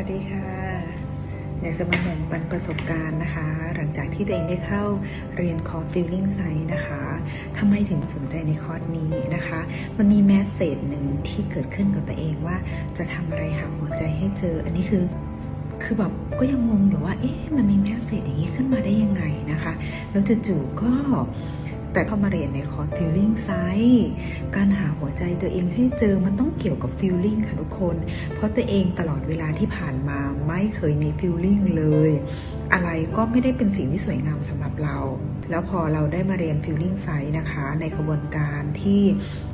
วัสดีค่ะอยากจะมาแบ่งปันประสบการณ์นะคะ หลังจากที่ตัวเองได้เข้าเรียนคอร์ส Feeling Sight นะคะทำไมถึงสนใจในคอร์สนี้นะคะ มันมีแมสเซจหนึ่งที่เกิดขึ้นกับตัวเองว่า จะทำอะไรหาหัวใจให้เจอ อันนี้คือคือแบบก็ยังงงอยู่ว่า เอ๊ะมันมีแมสเซจอย่างนี้ขึ้นมาได้ยังไงนะคะ แล้วจู่ๆก็ แต่เข้ามาเรียนในคอร์ส Feeling Sight การหาหัวใจตัวเองให้เจอมันต้องเกี่ยวกับ Feeling ค่ะทุกคน เพราะตัวเองตลอดเวลาที่ผ่านมาไม่เคยมี Feeling เลย อะไรก็ไม่ได้เป็นสิ่งที่สวยงามสำหรับเรา แล้วพอเราได้มาเรียน Feeling Sight นะคะ ในกระบวนการที่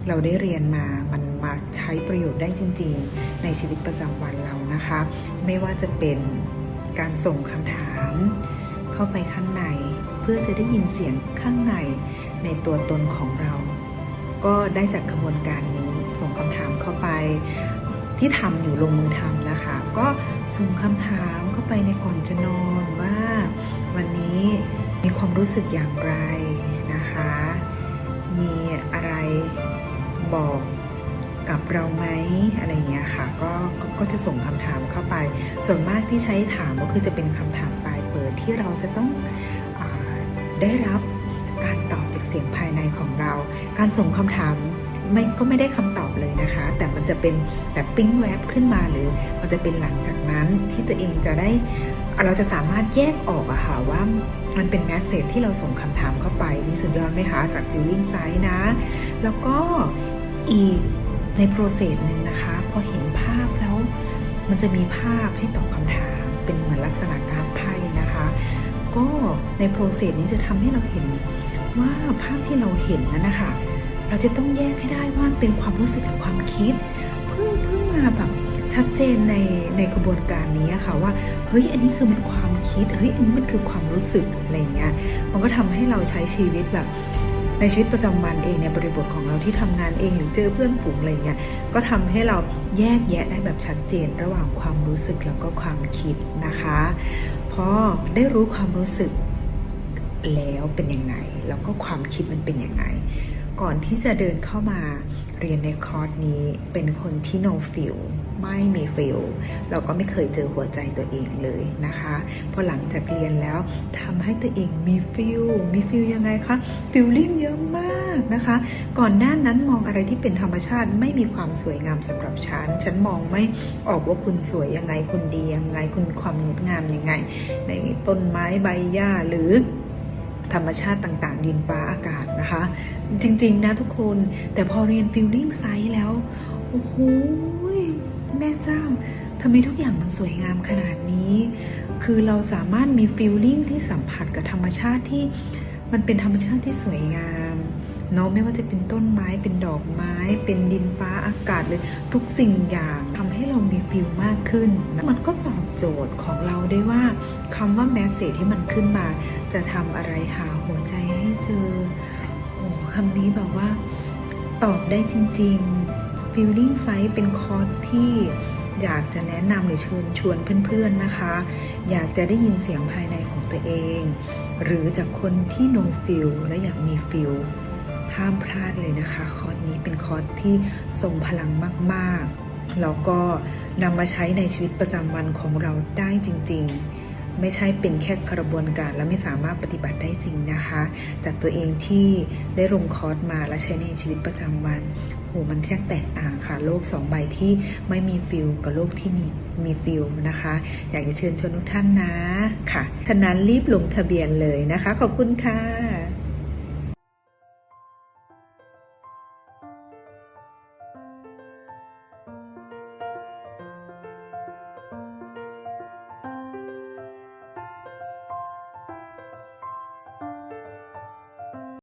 เราได้เรียนมามันมาใช้ประโยชน์ได้จริง ๆ ในชีวิตประจำวันเรานะคะ ไม่ว่าจะเป็นการส่งคำถามเข้าไปข้างใน เพื่อจะได้ยินเสียงข้างในในตัวตนของเรา ก็ได้จากกระบวนการนี้ส่งคำถามเข้าไปที่ทำอยู่ลงมือทำนะคะ ก็ส่งคำถามเข้าไปในก่อนจะนอนว่า วันนี้มีความรู้สึกอย่างไรนะคะ มีอะไรบอกกับเราไหมอะไรอย่างเงี้ยค่ะก็ก็ก็จะส่งคำถามเข้าไป ส่วนมากที่ใช้ถามก็คือจะเป็นคำถามปลายเปิดที่เราจะต้อง ได้รับการตอบจากเสียงภายในของเรา การส่งคำถามไม่ก็ไม่ได้คำตอบเลยนะคะ แต่มันจะเป็นแบบปิ้งแวบขึ้นมาหรือ มันจะเป็นหลังจากนั้นที่ตัวเองจะได้ เราจะสามารถแยกออกอะค่ะว่ามันเป็นแมสเซจที่เราส่งคำถามเข้าไปนี่สุดยอดไหมคะจาก Feeling Sight นะ แล้วก็อีกในโปรเซสหนึ่งนะคะ พอเห็นภาพแล้ว มันจะมีภาพให้ตอบคำถามเป็นเหมือนลักษณะการไพ่ ก็ในโปรเซสนี้จะทำให้เราเห็นว่าภาพที่เราเห็นนั้นนะคะเราจะต้องแยกให้ได้ว่าเป็นความรู้สึกหรือความคิด เพิ่งเพิ่งมาแบบชัดเจนในในกระบวนการนี้อะค่ะว่าเฮ้ยอันนี้คือมันความคิดเฮ้ยอันนี้มันคือความรู้สึกอะไรเงี้ยมันก็ทำให้เราใช้ชีวิตแบบ ในชีวิตประจำวันเองในบริบทของเราที่ทำงานเองหรือเจอเพื่อนฝูงอะไรเงี้ยก็ทำให้เราแยกแยะได้แบบชัดเจนระหว่างความรู้สึกแล้วก็ความคิดนะคะพอได้รู้ความรู้สึกแล้วเป็นยังไง แล้วก็ความคิดมันเป็นยังไง ก่อนที่จะเดินเข้ามาเรียนในคอร์สนี้เป็นคนที่ no feel ไม่มี feel เราก็ไม่เคยเจอหัวใจตัวเองเลยนะคะพอหลังจากเรียนแล้วทำให้ตัวเองมี feel มี feel ยังไงคะ feeling เยอะมากนะคะ ก่อนหน้านั้นมองอะไรที่เป็นธรรมชาติไม่มีความสวยงามสำหรับฉัน ฉันมองไม่ออกว่าคุณสวยยังไงคุณดียังไงคุณความงดงามยังไง ในต้นไม้ใบหญ้าหรือธรรมชาติต่างๆ ดินฟ้าอากาศนะคะ จริง ๆ นะทุกคนแต่พอเรียน Feeling Sight แล้ว โอ้โห แม่เจ้าทำไมทุกอย่างมันสวยงามขนาดนี้ คือเราสามารถมี Feeling ที่สัมผัสกับธรรมชาติที่มันเป็นธรรมชาติที่สวยงามเนาะไม่ว่าจะเป็นต้นไม้เป็นดอกไม้ เป็นดินฟ้าอากาศเลยทุกสิ่งอย่างทำให้เรามีฟิลมากขึ้น มันก็ตอบโจทย์ของเราได้ว่าคำว่าแมสเซจที่มันขึ้นมา จะทำอะไรหาหัวใจให้เจอโอ้คำนี้แบบว่า ตอบได้จริง ๆ Feeling Sight เป็นคอร์สที่อยากจะแนะนำหรือเชิญชวนเพื่อนๆนะคะ อยากจะได้ยินเสียงภายในของตัวเอง หรือจากคนที่ no feel และอยากมี feel ห้ามพลาดเลยนะคะ คอร์สนี้เป็นคอร์สที่ทรงพลังมากๆ แล้วก็นำมาใช้ในชีวิตประจำวันของเราได้จริง ๆ ไม่ใช่เป็นแค่กระบวนการและไม่สามารถปฏิบัติได้จริงนะคะ จากตัวเองที่ได้ลงคอร์สมาและใช้ในชีวิตประจำวันโหมันแทบแตกต่างค่ะ โลกสองใบที่ไม่มีฟิลกับโลกที่มีมีฟิลนะคะ อยากจะเชิญชวนทุกท่านนะค่ะท่านั้นรีบลงทะเบียนเลยนะคะ ขอบคุณค่ะ